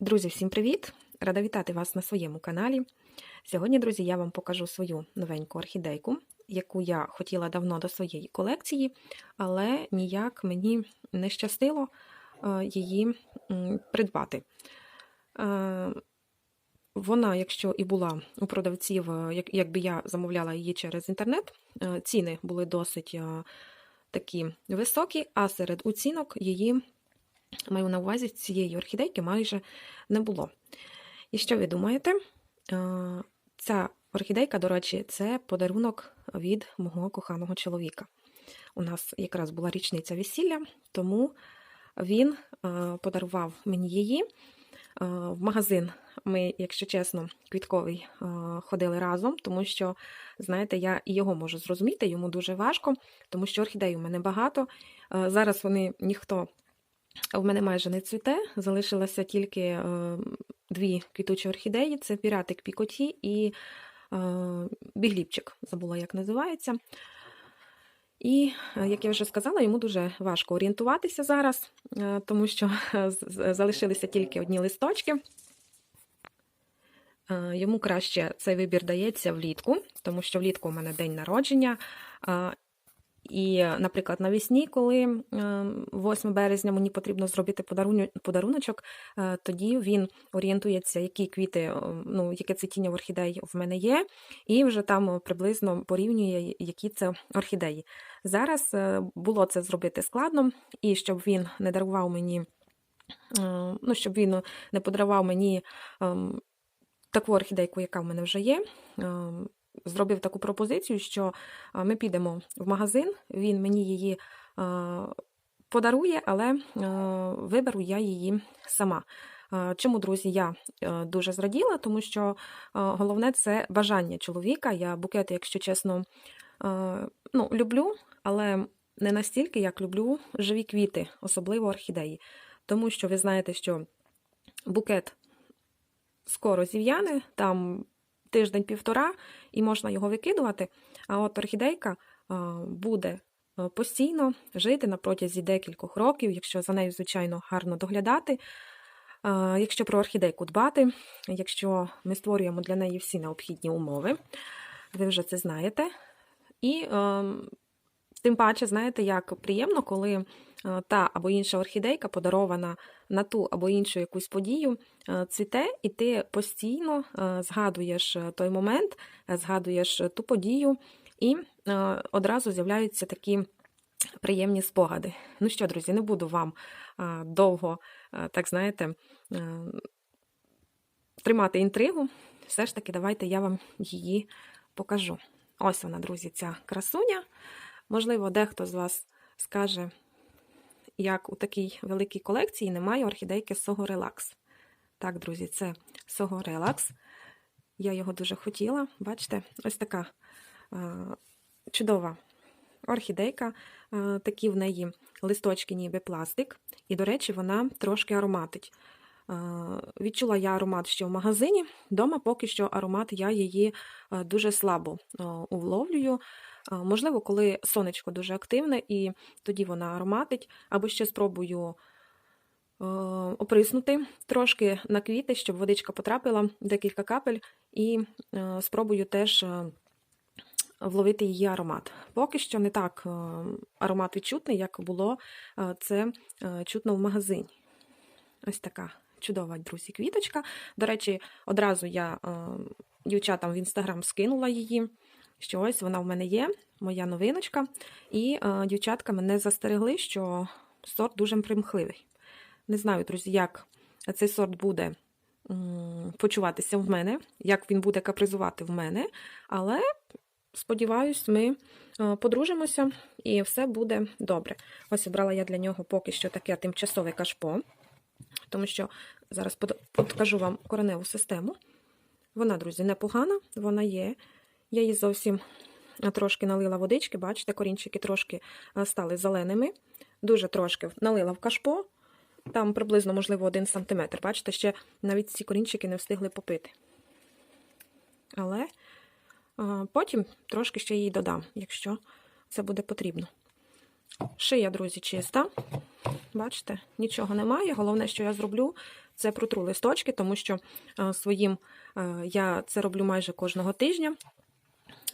Друзі, всім привіт! Рада вітати вас на своєму каналі. Сьогодні, друзі, я вам покажу свою новеньку орхідейку, яку я хотіла давно до своєї колекції, але ніяк мені не щастило е, її придбати. Е, Вона, якщо і була у продавців, е, якби я замовляла її через інтернет, ціни були досить такі високі, а серед оцінок її маю на увазі цієї орхідейки майже не було. І що ви думаєте? Е, Ця орхідейка, до речі, це подарунок від мого коханого чоловіка. У нас якраз була річниця весілля, тому він е, подарував мені її. Е, В магазин ми, якщо чесно, квітковий ходили разом, тому що, знаєте, я і його можу зрозуміти, йому дуже важко, тому що орхідей у мене багато. Зараз вони ніхто в мене майже не цвіте, залишилося тільки е, дві квітучі орхідеї: це піратик Пікоті і е, бігліпчик, забула, як називається. І, е, як я вже сказала, йому дуже важко орієнтуватися зараз, е, тому що з- залишилися тільки одні листочки. Е, Йому краще цей вибір дається влітку, тому що влітку у мене день народження. І, наприклад, навесні, коли е, 8 березня мені потрібно зробити подаруночок, е, тоді він орієнтується, які квіти, ну, яке цвітіння в орхідей в мене є, і вже там приблизно порівнює, які це орхідеї. Зараз е, було це зробити складно, і щоб він не дарував мені, е, ну, щоб він не подарував мені ем, таку орхідейку, яка в мене вже є. Зробив таку пропозицію, що ми підемо в магазин, він мені її подарує, але виберу я її сама. Чому, друзі, я е, дуже зраділа, тому що головне це бажання чоловіка. Я букети, якщо чесно, ну, люблю, але не настільки, як люблю живі квіти, особливо орхідеї. Тому що ви знаєте, що букет скоро зів'яне, там тиждень-півтора, і можна його викидувати. А от орхідейка буде постійно жити на протязі декількох років, якщо за нею, звичайно, гарно доглядати. Якщо про орхідейку дбати, якщо ми створюємо для неї всі необхідні умови, ви вже це знаєте. І ем, тим паче, знаєте, як приємно, коли е, та або інша орхідейка подарована на ту або іншу якусь подію, е, цвіте, і ти постійно е, згадуєш той момент, згадуєш ту подію, і одразу з'являються такі приємні спогади. Ну що, друзі, не буду вам довго, так знаєте, тримати інтригу. Все ж таки, давайте я вам її покажу. Ось вона, друзі, ця красуня. Можливо, дехто з вас скаже, як у такій великій колекції немає орхідейки Сого Релакс. Так, друзі, це Сого Релакс. Я його дуже хотіла. Бачите, ось така е, чудова орхідейка. Е, такі в неї листочки, ніби пластик. І, до речі, вона трошки ароматить. Е, Відчула я аромат ще в магазині. Дома поки що аромат я її дуже слабо уловлюю. Можливо, коли сонечко дуже активне, і тоді вона ароматить, або ще спробую е, оприснути трошки на квіти, щоб водичка потрапила, декілька капель, і е, спробую теж е, вловити її аромат. Поки що не так аромат відчутний, як було це чутно в магазині. Ось така чудова, друзі, квіточка. До речі, одразу я дівчатам в інстаграм скинула її, що ось вона в мене є, моя новиночка. І е, дівчатка мене застерегли, що сорт дуже примхливий. Не знаю, друзі, як цей сорт буде м, почуватися в мене, як він буде капризувати в мене, але сподіваюсь, ми е, подружимося і все буде добре. Ось обрала я для нього поки що таке тимчасове кашпо, тому що зараз покажу вам кореневу систему. Вона, друзі, непогана, вона є. Я її зовсім е, трошки налила водички, бачите, корінчики трошки е, стали зеленими. Дуже трошки налила в кашпо, там приблизно, можливо, 1 см. Бачите, ще навіть ці корінчики не встигли попити. Але е, потім трошки ще її додам, якщо це буде потрібно. Шия, друзі, чиста. Бачите, нічого немає. Головне, що я зроблю, це протру листочки, тому що своїм я це роблю майже кожного тижня.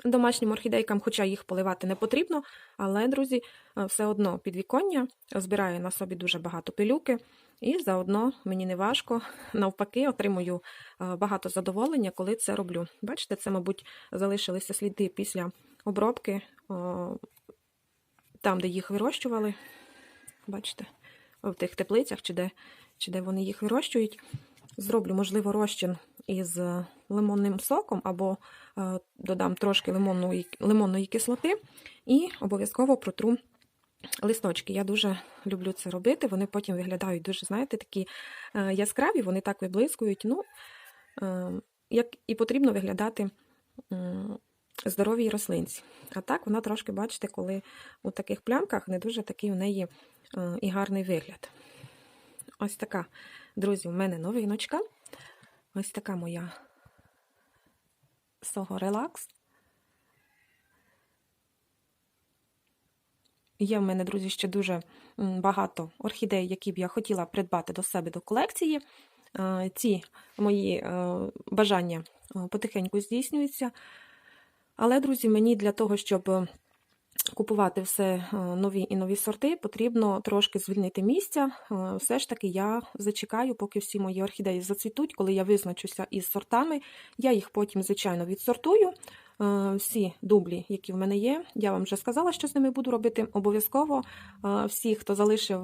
Домашнім орхідейкам, хоча їх поливати не потрібно, але, друзі, е, все одно підвіконня збирає на собі дуже багато пилюки, і заодно мені не важко, навпаки, отримую е, багато задоволення, коли це роблю. Бачите, це, мабуть, залишилися сліди після обробки там, де їх вирощували. Бачите, в тих теплицях, чи де, чи де вони їх вирощують. Зроблю, можливо, розчин із е, лимонним соком, або е, додам трошки лимонної, лимонної кислоти і обов'язково протру листочки. Я дуже люблю це робити. Вони потім виглядають дуже, знаєте, такі е, яскраві, вони так виблискують. Ну, як і потрібно виглядати здоровій рослинці. А так вона трошки, бачите, коли у таких плямках не дуже такий у неї і гарний вигляд. Ось така, друзі, у мене новиночка. Ось така моя Сого Релакс. Є в мене, друзі, ще дуже багато орхідей, які б я хотіла придбати до себе до колекції. Ці мої е, бажання е, потихеньку здійснюються. Але, друзі, мені для того, щоб е, купувати все е, нові і нові сорти, потрібно трошки звільнити місця. Е, Все ж таки я зачекаю, поки всі мої орхідеї зацвітуть, коли я визначуся із сортами. Я їх потім, звичайно, відсортую. Е, Всі дублі, які в мене є, я вам вже сказала, що з ними буду робити. Обов'язково всі, хто залишив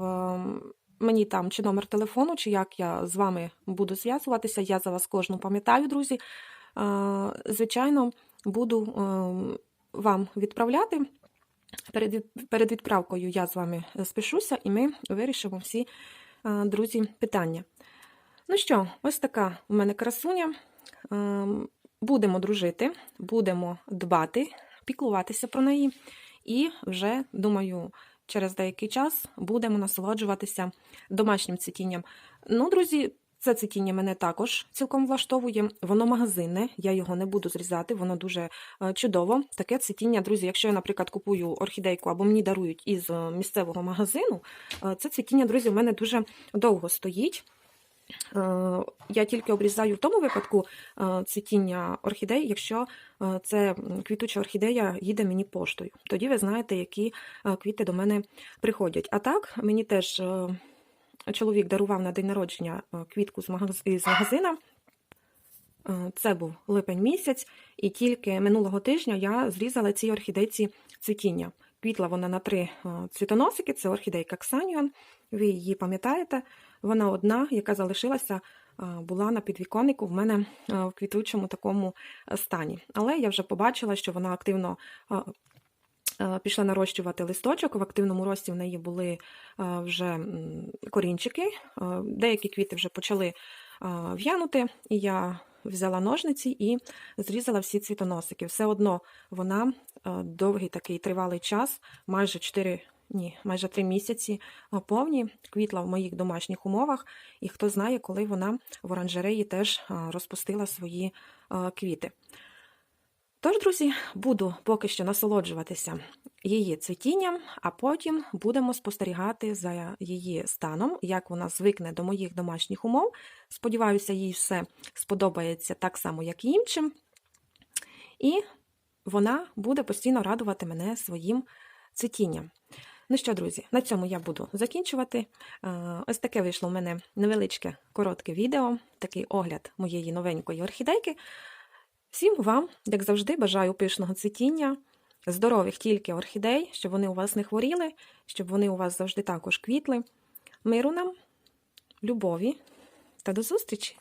мені там чи номер телефону, чи як я з вами буду зв'язуватися, я за вас кожну пам'ятаю, друзі. Звичайно, буду вам відправляти. Перед, відправкою я з вами спишуся, і ми вирішимо всі, е, друзі, питання. Ну що, ось така у мене красуня. Ем, Будемо дружити, будемо дбати, піклуватися про неї, і вже, думаю, через деякий час будемо насолоджуватися домашнім цвітінням. Ну, друзі, це цвітіння мене також цілком влаштовує. Воно магазинне, я його не буду зрізати, воно дуже е, чудово. Таке цвітіння, друзі, якщо я, наприклад, купую орхідейку або мені дарують із е, місцевого магазину, е, це цвітіння, друзі, у мене дуже довго стоїть. Я тільки обрізаю в тому випадку цвітіння орхідей, якщо це квітуча орхідея їде мені поштою. Тоді ви знаєте, які квіти до мене приходять. А так, мені теж чоловік дарував на день народження е, квітку з магазина. Е, Це був липень місяць, і тільки минулого тижня я зрізала цій орхідейці цвітіння. Квітла вона на три е, цвітоносики, це орхідейка Ксаніон. Ви її пам'ятаєте? Вона одна, яка залишилася, була на підвіконнику в мене в квітучому такому стані. Але я вже побачила, що вона активно пішла нарощувати листочок. В активному рості в неї були е, вже корінчики. Е, Деякі квіти вже почали е, в'янути, і я взяла ножниці і зрізала всі цвітоносики. Все одно вона е, довгий такий тривалий час, майже 4, ні, майже 3 місяці е, повні, квітла в моїх домашніх умовах, і хто знає, коли вона в оранжереї теж е, розпустила свої е, квіти. Тож, друзі, буду поки що насолоджуватися її цвітінням, а потім будемо спостерігати за її станом, як вона звикне до моїх домашніх умов. Сподіваюся, їй все сподобається так само, як і іншим. І вона буде постійно радувати мене своїм цвітінням. Ну що, друзі, на цьому я буду закінчувати. Е, Ось таке вийшло в мене невеличке коротке відео, такий огляд моєї новенької орхідейки. Всім вам, як завжди, бажаю пишного цвітіння, здорових тільки орхідей, щоб вони у вас не хворіли, щоб вони у вас завжди також квітли. Миру нам, любові та до зустрічі!